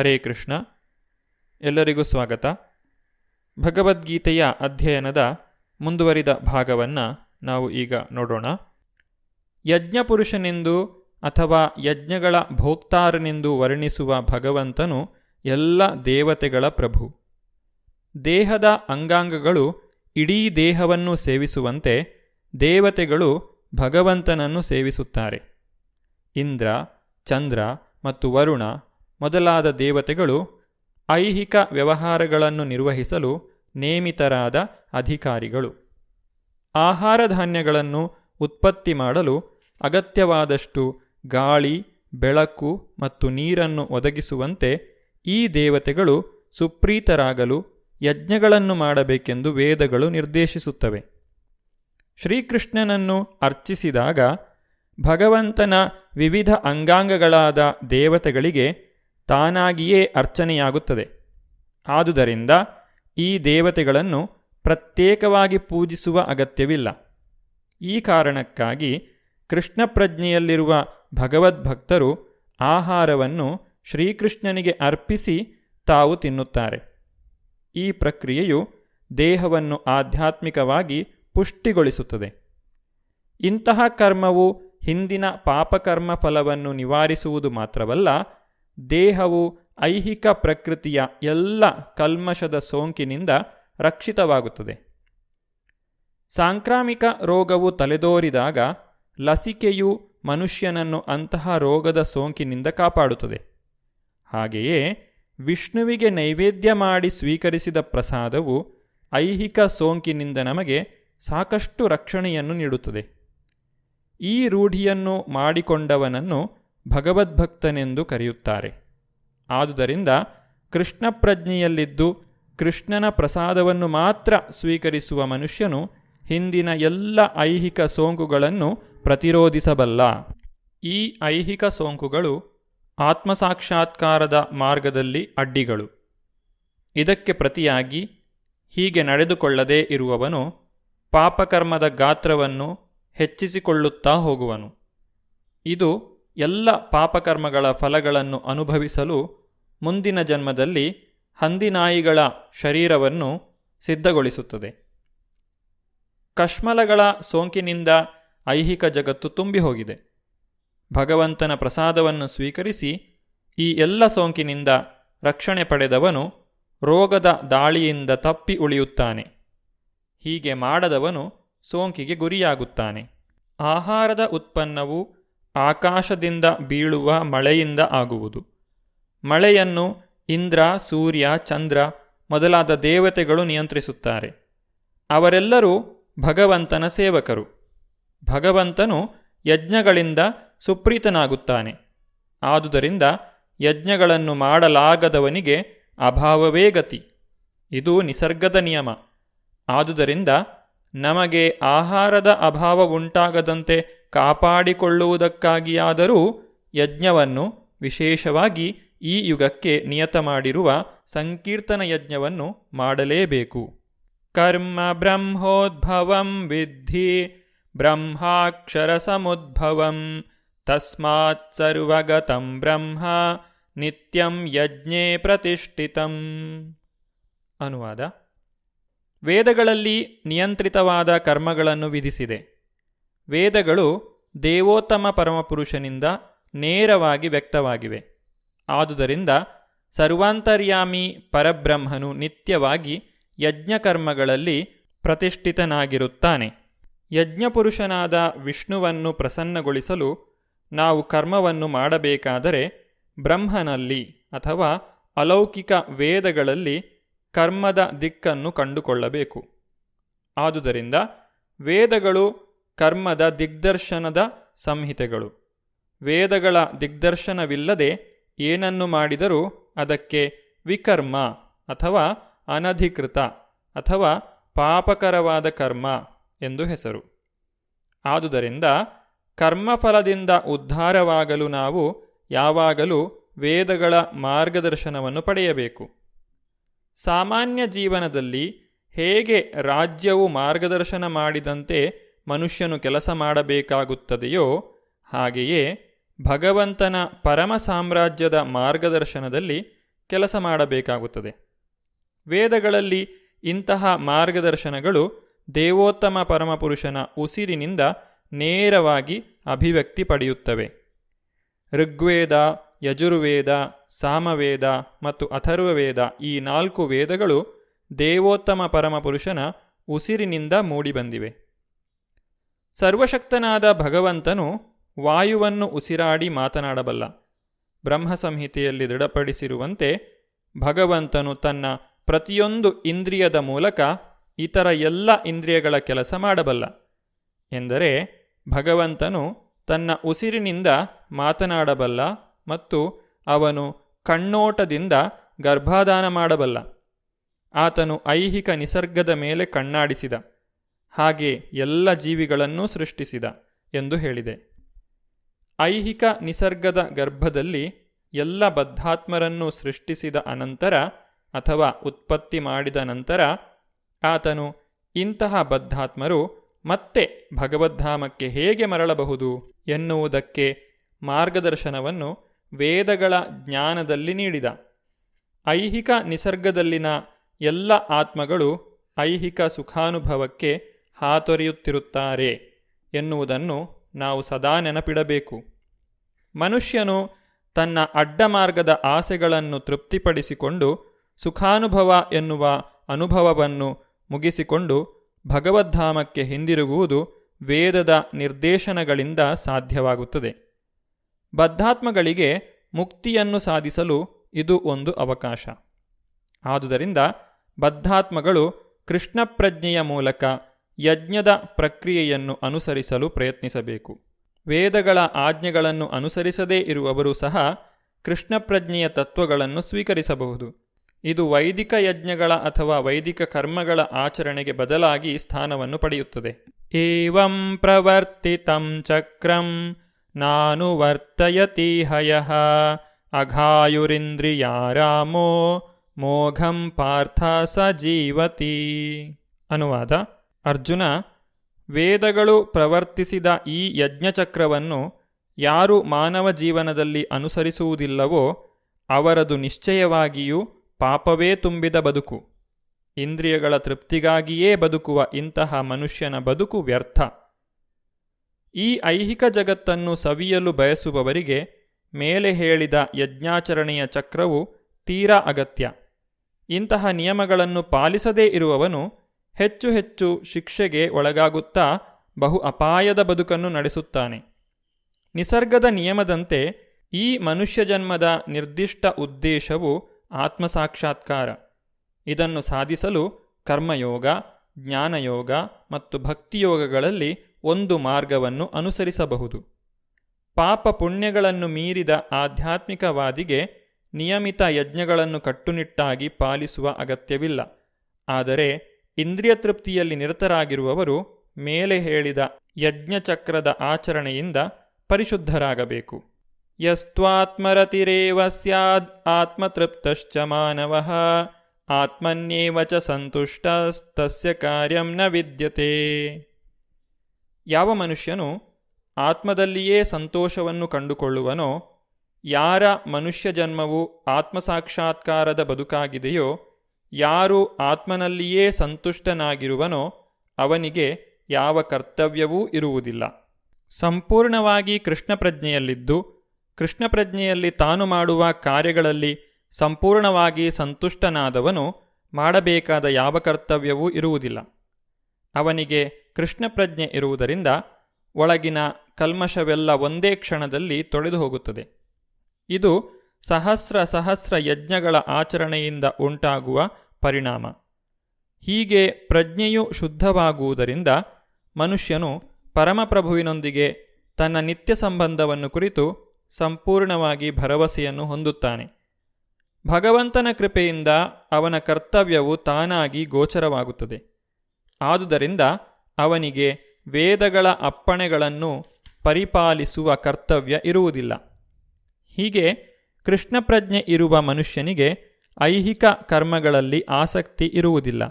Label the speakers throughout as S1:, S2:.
S1: ಹರೇ ಕೃಷ್ಣ. ಎಲ್ಲರಿಗೂ ಸ್ವಾಗತ. ಭಗವದ್ಗೀತೆಯ ಅಧ್ಯಯನದ ಮುಂದುವರಿದ ಭಾಗವನ್ನು ನಾವು ಈಗ ನೋಡೋಣ. ಯಜ್ಞಪುರುಷನೆಂದು ಅಥವಾ ಯಜ್ಞಗಳ ಭೋಕ್ತಾರನೆಂದು ವರ್ಣಿಸುವ ಭಗವಂತನು ಎಲ್ಲ ದೇವತೆಗಳ ಪ್ರಭು. ದೇಹದ ಅಂಗಾಂಗಗಳು ಇಡೀ ದೇಹವನ್ನು ಸೇವಿಸುವಂತೆ ದೇವತೆಗಳು ಭಗವಂತನನ್ನು ಸೇವಿಸುತ್ತಾರೆ. ಇಂದ್ರ, ಚಂದ್ರ ಮತ್ತು ವರುಣ ಮೊದಲಾದ ದೇವತೆಗಳು ಐಹಿಕ ವ್ಯವಹಾರಗಳನ್ನು ನಿರ್ವಹಿಸಲು ನೇಮಿತರಾದ ಅಧಿಕಾರಿಗಳು. ಆಹಾರ ಧಾನ್ಯಗಳನ್ನು ಉತ್ಪತ್ತಿ ಮಾಡಲು ಅಗತ್ಯವಾದಷ್ಟು ಗಾಳಿ, ಬೆಳಕು ಮತ್ತು ನೀರನ್ನು ಒದಗಿಸುವಂತೆ ಈ ದೇವತೆಗಳು ಸುಪ್ರೀತರಾಗಲು ಯಜ್ಞಗಳನ್ನು ಮಾಡಬೇಕೆಂದು ವೇದಗಳು ನಿರ್ದೇಶಿಸುತ್ತವೆ. ಶ್ರೀಕೃಷ್ಣನನ್ನು ಅರ್ಚಿಸಿದಾಗ ಭಗವಂತನ ವಿವಿಧ ಅಂಗಾಂಗಗಳಾದ ದೇವತೆಗಳಿಗೆ ತಾನಾಗಿಯೇ ಅರ್ಚನೆಯಾಗುತ್ತದೆ. ಆದುದರಿಂದ ಈ ದೇವತೆಗಳನ್ನು ಪ್ರತ್ಯೇಕವಾಗಿ ಪೂಜಿಸುವ ಅಗತ್ಯವಿಲ್ಲ. ಈ ಕಾರಣಕ್ಕಾಗಿ ಕೃಷ್ಣ ಪ್ರಜ್ಞೆಯಲ್ಲಿರುವ ಭಗವದ್ಭಕ್ತರು ಆಹಾರವನ್ನು ಶ್ರೀಕೃಷ್ಣನಿಗೆ ಅರ್ಪಿಸಿ ತಾವು ತಿನ್ನುತ್ತಾರೆ. ಈ ಪ್ರಕ್ರಿಯೆಯು ದೇಹವನ್ನು ಆಧ್ಯಾತ್ಮಿಕವಾಗಿ ಪುಷ್ಟಿಗೊಳಿಸುತ್ತದೆ. ಇಂತಹ ಕರ್ಮವು ಹಿಂದಿನ ಪಾಪಕರ್ಮ ಫಲವನ್ನು ನಿವಾರಿಸುವುದು ಮಾತ್ರವಲ್ಲ ದೇಹವು ಐಹಿಕ ಪ್ರಕೃತಿಯ ಎಲ್ಲ ಕಲ್ಮಶದ ಸೋಂಕಿನಿಂದ ರಕ್ಷಿತವಾಗುತ್ತದೆ. ಸಾಂಕ್ರಾಮಿಕ ರೋಗವು ತಲೆದೋರಿದಾಗ ಲಸಿಕೆಯು ಮನುಷ್ಯನನ್ನು ಅಂತಹ ರೋಗದ ಸೋಂಕಿನಿಂದ ಕಾಪಾಡುತ್ತದೆ. ಹಾಗೆಯೇ ವಿಷ್ಣುವಿಗೆ ನೈವೇದ್ಯ ಮಾಡಿ ಸ್ವೀಕರಿಸಿದ ಪ್ರಸಾದವು ಐಹಿಕ ಸೋಂಕಿನಿಂದ ನಮಗೆ ಸಾಕಷ್ಟು ರಕ್ಷಣೆಯನ್ನು ನೀಡುತ್ತದೆ. ಈ ರೂಢಿಯನ್ನು ಮಾಡಿಕೊಂಡವನನ್ನು ಭಗವದ್ಭಕ್ತನೆಂದು ಕರೆಯುತ್ತಾರೆ. ಆದುದರಿಂದ ಕೃಷ್ಣ ಪ್ರಜ್ಞೆಯಲ್ಲಿದ್ದು ಕೃಷ್ಣನ ಪ್ರಸಾದವನ್ನು ಮಾತ್ರ ಸ್ವೀಕರಿಸುವ ಮನುಷ್ಯನು ಹಿಂದಿನ ಎಲ್ಲ ಐಹಿಕ ಸೋಂಕುಗಳನ್ನು ಪ್ರತಿರೋಧಿಸಬಲ್ಲ. ಈ ಐಹಿಕ ಸೋಂಕುಗಳು ಆತ್ಮಸಾಕ್ಷಾತ್ಕಾರದ ಮಾರ್ಗದಲ್ಲಿ ಅಡ್ಡಿಗಳು. ಇದಕ್ಕೆ ಪ್ರತಿಯಾಗಿ ಹೀಗೆ ನಡೆದುಕೊಳ್ಳದೇ ಇರುವವನು ಪಾಪಕರ್ಮದ ಗಾತ್ರವನ್ನು ಹೆಚ್ಚಿಸಿಕೊಳ್ಳುತ್ತಾ ಹೋಗುವನು. ಇದು ಎಲ್ಲ ಪಾಪಕರ್ಮಗಳ ಫಲಗಳನ್ನು ಅನುಭವಿಸಲು ಮುಂದಿನ ಜನ್ಮದಲ್ಲಿ ಹಂದಿನಾಯಿಗಳ ಶರೀರವನ್ನು ಸಿದ್ಧಗೊಳಿಸುತ್ತದೆ. ಕಶ್ಮಲಗಳ ಸೋಂಕಿನಿಂದ ಐಹಿಕ ಜಗತ್ತು ತುಂಬಿ ಹೋಗಿದೆ ಭಗವಂತನ ಪ್ರಸಾದವನ್ನು ಸ್ವೀಕರಿಸಿ ಈ ಎಲ್ಲ ಸೋಂಕಿನಿಂದ ರಕ್ಷಣೆ ಪಡೆದವನು ರೋಗದ ದಾಳಿಯಿಂದ ತಪ್ಪಿ ಉಳಿಯುತ್ತಾನೆ. ಹೀಗೆ ಮಾಡದವನು ಸೋಂಕಿಗೆ ಗುರಿಯಾಗುತ್ತಾನೆ. ಆಹಾರದ ಉತ್ಪನ್ನವು ಆಕಾಶದಿಂದ ಬೀಳುವ ಮಳೆಯಿಂದ ಆಗುವುದು. ಮಳೆಯನ್ನು ಇಂದ್ರ, ಸೂರ್ಯ, ಚಂದ್ರ ಮೊದಲಾದ ದೇವತೆಗಳು ನಿಯಂತ್ರಿಸುತ್ತಾರೆ. ಅವರೆಲ್ಲರೂ ಭಗವಂತನ ಸೇವಕರು. ಭಗವಂತನು ಯಜ್ಞಗಳಿಂದ ಸುಪ್ರೀತನಾಗುತ್ತಾನೆ. ಆದುದರಿಂದ ಯಜ್ಞಗಳನ್ನು ಮಾಡಲಾಗದವನಿಗೆ ಅಭಾವವೇ ಗತಿ. ಇದು ನಿಸರ್ಗದ ನಿಯಮ. ಆದುದರಿಂದ ನಮಗೆ ಆಹಾರದ ಅಭಾವ ಉಂಟಾಗದಂತೆ ಕಾಪಾಡಿಕೊಳ್ಳುವುದಕ್ಕಾಗಿಯಾದರೂ ಯಜ್ಞವನ್ನು ವಿಶೇಷವಾಗಿ ಈ ಯುಗಕ್ಕೆ ನಿಯತ ಮಾಡಿರುವ ಸಂಕೀರ್ತನ ಯಜ್ಞವನ್ನು ಮಾಡಲೇಬೇಕು. ಕರ್ಮ ಬ್ರಹ್ಮೋದ್ಭವಂ ವಿದ್ಧಿ ಬ್ರಹ್ಮಾಕ್ಷರ ಸಮುದ್ಭವಂ ತಸ್ಮಾತ್ ಸರ್ವಗತಂ ಬ್ರಹ್ಮ ನಿತ್ಯಂ ಯಜ್ಞೇ ಪ್ರತಿಷ್ಠಿತಂ. ಅನುವಾದ. ವೇದಗಳಲ್ಲಿ ನಿಯಂತ್ರಿತವಾದ ಕರ್ಮಗಳನ್ನು ವಿಧಿಸಿದೆ. ವೇದಗಳು ದೇವೋತ್ತಮ ಪರಮಪುರುಷನಿಂದ ನೇರವಾಗಿ ವ್ಯಕ್ತವಾಗಿವೆ. ಆದುದರಿಂದ ಸರ್ವಾಂತರ್ಯಾಮಿ ಪರಬ್ರಹ್ಮನು ನಿತ್ಯವಾಗಿ ಯಜ್ಞಕರ್ಮಗಳಲ್ಲಿ ಪ್ರತಿಷ್ಠಿತನಾಗಿರುತ್ತಾನೆ. ಯಜ್ಞಪುರುಷನಾದ ವಿಷ್ಣುವನ್ನು ಪ್ರಸನ್ನಗೊಳಿಸಲು ನಾವು ಕರ್ಮವನ್ನು ಮಾಡಬೇಕಾದರೆ ಬ್ರಹ್ಮನಲ್ಲಿ ಅಥವಾ ಅಲೌಕಿಕ ವೇದಗಳಲ್ಲಿ ಕರ್ಮದ ದಿಕ್ಕನ್ನು ಕಂಡುಕೊಳ್ಳಬೇಕು. ಆದುದರಿಂದ ವೇದಗಳು ಕರ್ಮದ ದಿಗ್ದರ್ಶನದ ಸಂಹಿತೆಗಳು. ವೇದಗಳ ದಿಗ್ದರ್ಶನವಿಲ್ಲದೆ ಏನನ್ನು ಮಾಡಿದರೂ ಅದಕ್ಕೆ ವಿಕರ್ಮ ಅಥವಾ ಅನಧಿಕೃತ ಅಥವಾ ಪಾಪಕರವಾದ ಕರ್ಮ ಎಂದು ಹೆಸರು. ಆದುದರಿಂದ ಕರ್ಮಫಲದಿಂದ ಉದ್ಧಾರವಾಗಲು ನಾವು ಯಾವಾಗಲೂ ವೇದಗಳ ಮಾರ್ಗದರ್ಶನವನ್ನು ಪಡೆಯಬೇಕು. ಸಾಮಾನ್ಯ ಜೀವನದಲ್ಲಿ ಹೇಗೆ ರಾಜ್ಯವು ಮಾರ್ಗದರ್ಶನ ಮಾಡಿದಂತೆ ಮನುಷ್ಯನು ಕೆಲಸ ಮಾಡಬೇಕಾಗುತ್ತದೆಯೋ ಹಾಗೆಯೇ ಭಗವಂತನ ಪರಮ ಸಾಮ್ರಾಜ್ಯದ ಮಾರ್ಗದರ್ಶನದಲ್ಲಿ ಕೆಲಸ ಮಾಡಬೇಕಾಗುತ್ತದೆ. ವೇದಗಳಲ್ಲಿ ಇಂತಹ ಮಾರ್ಗದರ್ಶನಗಳು ದೇವೋತ್ತಮ ಪರಮಪುರುಷನ ಉಸಿರಿನಿಂದ ನೇರವಾಗಿ ಅಭಿವ್ಯಕ್ತಿ ಪಡೆಯುತ್ತವೆ. ಋಗ್ವೇದ, ಯಜುರ್ವೇದ, ಸಾಮವೇದ ಮತ್ತು ಅಥರ್ವವೇದ ಈ ನಾಲ್ಕು ವೇದಗಳು ದೇವೋತ್ತಮ ಪರಮಪುರುಷನ ಉಸಿರಿನಿಂದ ಮೂಡಿಬಂದಿವೆ. ಸರ್ವಶಕ್ತನಾದ ಭಗವಂತನು ವಾಯುವನ್ನು ಉಸಿರಾಡಿ ಮಾತನಾಡಬಲ್ಲ. ಬ್ರಹ್ಮ ಸಂಹಿತೆಯಲ್ಲಿ ದೃಢಪಡಿಸಿರುವಂತೆ ಭಗವಂತನು ತನ್ನ ಪ್ರತಿಯೊಂದು ಇಂದ್ರಿಯದ ಮೂಲಕ ಇತರ ಎಲ್ಲ ಇಂದ್ರಿಯಗಳ ಕೆಲಸ ಮಾಡಬಲ್ಲ. ಎಂದರೆ ಭಗವಂತನು ತನ್ನ ಉಸಿರಿನಿಂದ ಮಾತನಾಡಬಲ್ಲ ಮತ್ತು ಅವನು ಕಣ್ಣೋಟದಿಂದ ಗರ್ಭಾಧಾನ ಮಾಡಬಲ್ಲ. ಆತನು ಐಹಿಕ ನಿಸರ್ಗದ ಮೇಲೆ ಕಣ್ಣಾಡಿಸಿದ. ಹಾಗೆ ಎಲ್ಲ ಜೀವಿಗಳನ್ನೂ ಸೃಷ್ಟಿಸಿದ ಎಂದು ಹೇಳಿದೆ. ಐಹಿಕ ನಿಸರ್ಗದ ಗರ್ಭದಲ್ಲಿ ಎಲ್ಲ ಬದ್ಧಾತ್ಮರನ್ನು ಸೃಷ್ಟಿಸಿದ ಅನಂತರ ಅಥವಾ ಉತ್ಪತ್ತಿ ಮಾಡಿದ ನಂತರ ಆತನು ಇಂತಹ ಬದ್ಧಾತ್ಮರು ಮತ್ತೆ ಭಗವದ್ಧಾಮಕ್ಕೆ ಹೇಗೆ ಮರಳಬಹುದು ಎನ್ನುವುದಕ್ಕೆ ಮಾರ್ಗದರ್ಶನವನ್ನು ವೇದಗಳ ಜ್ಞಾನದಲ್ಲಿ ನೀಡಿದ. ಐಹಿಕ ನಿಸರ್ಗದಲ್ಲಿನ ಎಲ್ಲ ಆತ್ಮಗಳು ಐಹಿಕ ಸುಖಾನುಭವಕ್ಕೆ ಹಾತೊರೆಯುತ್ತಿರುತ್ತಾರೆ ಎನ್ನುವುದನ್ನು ನಾವು ಸದಾ ನೆನಪಿಡಬೇಕು. ಮನುಷ್ಯನು ತನ್ನ ಅಡ್ಡಮಾರ್ಗದ ಆಸೆಗಳನ್ನು ತೃಪ್ತಿಪಡಿಸಿಕೊಂಡು ಸುಖಾನುಭವ ಎನ್ನುವ ಅನುಭವವನ್ನು ಮುಗಿಸಿಕೊಂಡು ಭಗವದ್ಧಾಮಕ್ಕೆ ಹಿಂದಿರುಗುವುದು ವೇದದ ನಿರ್ದೇಶನಗಳಿಂದ ಸಾಧ್ಯವಾಗುತ್ತದೆ. ಬದ್ಧಾತ್ಮಗಳಿಗೆ ಮುಕ್ತಿಯನ್ನು ಸಾಧಿಸಲು ಇದು ಒಂದು ಅವಕಾಶ. ಆದುದರಿಂದ ಬದ್ಧಾತ್ಮಗಳು ಕೃಷ್ಣ ಪ್ರಜ್ಞೆಯ ಮೂಲಕ ಯಜ್ಞದ ಪ್ರಕ್ರಿಯೆಯನ್ನು ಅನುಸರಿಸಲು ಪ್ರಯತ್ನಿಸಬೇಕು. ವೇದಗಳ ಆಜ್ಞೆಗಳನ್ನು ಅನುಸರಿಸದೇ ಇರುವವರು ಸಹ ಕೃಷ್ಣ ಪ್ರಜ್ಞೆಯ ತತ್ವಗಳನ್ನು ಸ್ವೀಕರಿಸಬಹುದು. ಇದು ವೈದಿಕ ಯಜ್ಞಗಳ ಅಥವಾ ವೈದಿಕ ಕರ್ಮಗಳ ಆಚರಣೆಗೆ ಬದಲಾಗಿ ಸ್ಥಾನವನ್ನು ಪಡೆಯುತ್ತದೆ. ಏವಂ ಪ್ರವರ್ತಿತಂ ಚಕ್ರಂ ನಾನು ವರ್ತಯತಿ ಹಯಃ ಅಘಾಯುರಿಂದ್ರಿಯಾರಾಮೋ ಮೋಘಂ ಪಾರ್ಥ ಸ ಜೀವತಿ. ಅನುವಾದ ಅರ್ಜುನ, ವೇದಗಳು ಪ್ರವರ್ತಿಸಿದ ಈ ಯಜ್ಞಚಕ್ರವನ್ನು ಯಾರು ಮಾನವ ಜೀವನದಲ್ಲಿ ಅನುಸರಿಸುವುದಿಲ್ಲವೋ ಅವರದು ನಿಶ್ಚಯವಾಗಿಯೂ ಪಾಪವೇ ತುಂಬಿದ ಬದುಕು. ಇಂದ್ರಿಯಗಳ ತೃಪ್ತಿಗಾಗಿಯೇ ಬದುಕುವ ಇಂತಹ ಮನುಷ್ಯನ ಬದುಕು ವ್ಯರ್ಥ. ಈ ಐಹಿಕ ಜಗತ್ತನ್ನು ಸವಿಯಲು ಬಯಸುವವರಿಗೆ ಮೇಲೆ ಹೇಳಿದ ಯಜ್ಞಾಚರಣೆಯ ಚಕ್ರವು ತೀರಾ ಅಗತ್ಯ. ಇಂತಹ ನಿಯಮಗಳನ್ನು ಪಾಲಿಸದೇ ಇರುವವನು ಹೆಚ್ಚು ಹೆಚ್ಚು ಶಿಕ್ಷೆಗೆ ಒಳಗಾಗುತ್ತಾ ಬಹು ಅಪಾಯದ ಬದುಕನ್ನು ನಡೆಸುತ್ತಾನೆ. ನಿಸರ್ಗದ ನಿಯಮದಂತೆ ಈ ಮನುಷ್ಯ ಜನ್ಮದ ನಿರ್ದಿಷ್ಟ ಉದ್ದೇಶವು ಆತ್ಮಸಾಕ್ಷಾತ್ಕಾರ. ಇದನ್ನು ಸಾಧಿಸಲು ಕರ್ಮಯೋಗ, ಜ್ಞಾನಯೋಗ ಮತ್ತು ಭಕ್ತಿಯೋಗಗಳಲ್ಲಿ ಒಂದು ಮಾರ್ಗವನ್ನು ಅನುಸರಿಸಬಹುದು. ಪಾಪ ಪುಣ್ಯಗಳನ್ನು ಮೀರಿದ ಆಧ್ಯಾತ್ಮಿಕವಾದಿಗೆ ನಿಯಮಿತ ಯಜ್ಞಗಳನ್ನು ಕಟ್ಟುನಿಟ್ಟಾಗಿ ಪಾಲಿಸುವ ಅಗತ್ಯವಿಲ್ಲ. ಆದರೆ ಇಂದ್ರಿಯ ತೃಪ್ತಿಯಲ್ಲಿ ನಿರತರಾಗಿರುವವರು ಮೇಲೆ ಹೇಳಿದ ಯಜ್ಞಚಕ್ರದ ಆಚರಣೆಯಿಂದ ಪರಿಶುದ್ಧರಾಗಬೇಕು. ಯಸ್ತ್ವಾತ್ಮರತಿರೇವ ಸ್ಯಾದ್ ಆತ್ಮತೃಪ್ತಶ್ಚ ಮಾನವ, ಆತ್ಮನ್ಯೇವ ಚ ಸಂತುಷ್ಟಸ್ತಸ್ಯ ಕಾರ್ಯಂ ನ ವಿದ್ಯತೆ. ಯಾವ ಮನುಷ್ಯನು ಆತ್ಮದಲ್ಲಿಯೇ ಸಂತೋಷವನ್ನು ಕಂಡುಕೊಳ್ಳುವನೋ, ಯಾರ ಮನುಷ್ಯ ಜನ್ಮವು ಆತ್ಮಸಾಕ್ಷಾತ್ಕಾರದ ಬದುಕಾಗಿದೆಯೋ ಯಾರು ಆತ್ಮನಲ್ಲಿಯೇ ಸಂತುಷ್ಟನಾಗಿರುವನೋ ಅವನಿಗೆ ಯಾವ ಕರ್ತವ್ಯವೂ ಇರುವುದಿಲ್ಲ. ಸಂಪೂರ್ಣವಾಗಿ ಕೃಷ್ಣ ಪ್ರಜ್ಞೆಯಲ್ಲಿದ್ದು ಕೃಷ್ಣ ಪ್ರಜ್ಞೆಯಲ್ಲಿ ತಾನು ಮಾಡುವ ಕಾರ್ಯಗಳಲ್ಲಿ ಸಂಪೂರ್ಣವಾಗಿ ಸಂತುಷ್ಟನಾದವನು ಮಾಡಬೇಕಾದ ಯಾವ ಕರ್ತವ್ಯವೂ ಇರುವುದಿಲ್ಲ. ಅವನಿಗೆ ಕೃಷ್ಣ ಪ್ರಜ್ಞೆ ಇರುವುದರಿಂದ ಒಳಗಿನ ಕಲ್ಮಶವೆಲ್ಲ ಒಂದೇ ಕ್ಷಣದಲ್ಲಿ ತೊಳೆದು ಹೋಗುತ್ತದೆ. ಇದು ಸಹಸ್ರ ಸಹಸ್ರ ಯಜ್ಞಗಳ ಆಚರಣೆಯಿಂದ ಉಂಟಾಗುವ ಪರಿಣಾಮ. ಹೀಗೆ ಪ್ರಜ್ಞೆಯು ಶುದ್ಧವಾಗುವುದರಿಂದ ಮನುಷ್ಯನು ಪರಮಪ್ರಭುವಿನೊಂದಿಗೆ ತನ್ನ ನಿತ್ಯ ಸಂಬಂಧವನ್ನು ಕುರಿತು ಸಂಪೂರ್ಣವಾಗಿ ಭರವಸೆಯನ್ನು ಹೊಂದುತ್ತಾನೆ. ಭಗವಂತನ ಕೃಪೆಯಿಂದ ಅವನ ಕರ್ತವ್ಯವು ತಾನಾಗಿ ಗೋಚರವಾಗುತ್ತದೆ. ಆದುದರಿಂದ ಅವನಿಗೆ ವೇದಗಳ ಅಪ್ಪಣೆಗಳನ್ನು ಪರಿಪಾಲಿಸುವ ಕರ್ತವ್ಯ ಇರುವುದಿಲ್ಲ. ಹೀಗೆ ಕೃಷ್ಣ ಪ್ರಜ್ಞೆ ಇರುವ ಮನುಷ್ಯನಿಗೆ ಐಹಿಕ ಕರ್ಮಗಳಲ್ಲಿ ಆಸಕ್ತಿ ಇರುವುದಿಲ್ಲ.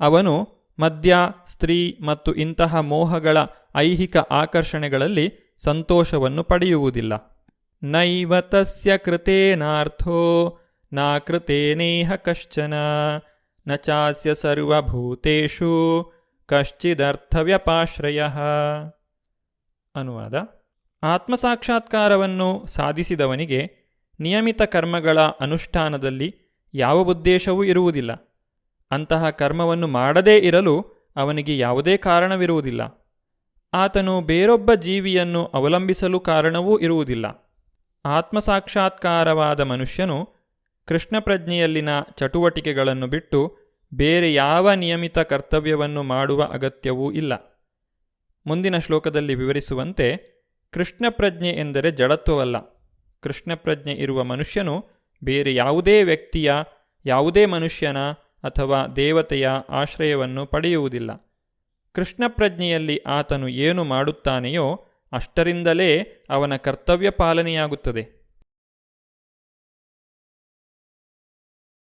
S1: ಅವನು ಮದ್ಯ, ಸ್ತ್ರೀ ಮತ್ತು ಇಂತಹ ಮೋಹಗಳ ಐಹಿಕ ಆಕರ್ಷಣೆಗಳಲ್ಲಿ ಸಂತೋಷವನ್ನು ಪಡೆಯುವುದಿಲ್ಲ. ನೈವ ತಸ್ಯ ಕೃತೇನಾರ್ಥೋ ನಾಕೃತೇನೇಹ ಕಶ್ಚನ, ನ ಚಾಸ್ಯ ಸರ್ವಭೂತೇಷು, ಕಶ್ಚಿದರ್ಥವ್ಯಪಾಶ್ರಯ. ಅನುವಾದ. ಆತ್ಮಸಾಕ್ಷಾತ್ಕಾರವನ್ನು ಸಾಧಿಸಿದವನಿಗೆ ನಿಯಮಿತ ಕರ್ಮಗಳ ಅನುಷ್ಠಾನದಲ್ಲಿ ಯಾವ ಉದ್ದೇಶವೂ ಇರುವುದಿಲ್ಲ. ಅಂತಹ ಕರ್ಮವನ್ನು ಮಾಡದೇ ಇರಲು ಅವನಿಗೆ ಯಾವುದೇ ಕಾರಣವಿರುವುದಿಲ್ಲ. ಆತನು ಬೇರೊಬ್ಬ ಜೀವಿಯನ್ನು ಅವಲಂಬಿಸಲು ಕಾರಣವೂ ಇರುವುದಿಲ್ಲ. ಆತ್ಮಸಾಕ್ಷಾತ್ಕಾರವಾದ ಮನುಷ್ಯನು ಕೃಷ್ಣ ಪ್ರಜ್ಞೆಯಲ್ಲಿನ ಚಟುವಟಿಕೆಗಳನ್ನು ಬಿಟ್ಟು ಬೇರೆ ಯಾವ ನಿಯಮಿತ ಕರ್ತವ್ಯವನ್ನು ಮಾಡುವ ಅಗತ್ಯವೂ ಇಲ್ಲ. ಮುಂದಿನ ಶ್ಲೋಕದಲ್ಲಿ ವಿವರಿಸುವಂತೆ ಕೃಷ್ಣ ಪ್ರಜ್ಞೆ ಎಂದರೆ ಜಡತ್ವವಲ್ಲ. ಕೃಷ್ಣ ಪ್ರಜ್ಞೆ ಇರುವ ಮನುಷ್ಯನು ಬೇರೆ ಯಾವುದೇ ವ್ಯಕ್ತಿಯ, ಯಾವುದೇ ಮನುಷ್ಯನ ಅಥವಾ ದೇವತೆಯ ಆಶ್ರಯವನ್ನು ಪಡೆಯುವುದಿಲ್ಲ. ಕೃಷ್ಣಪ್ರಜ್ಞೆಯಲ್ಲಿ ಆತನು ಏನು ಮಾಡುತ್ತಾನೆಯೋ ಅಷ್ಟರಿಂದಲೇ ಅವನ ಕರ್ತವ್ಯ ಪಾಲನೆಯಾಗುತ್ತದೆ.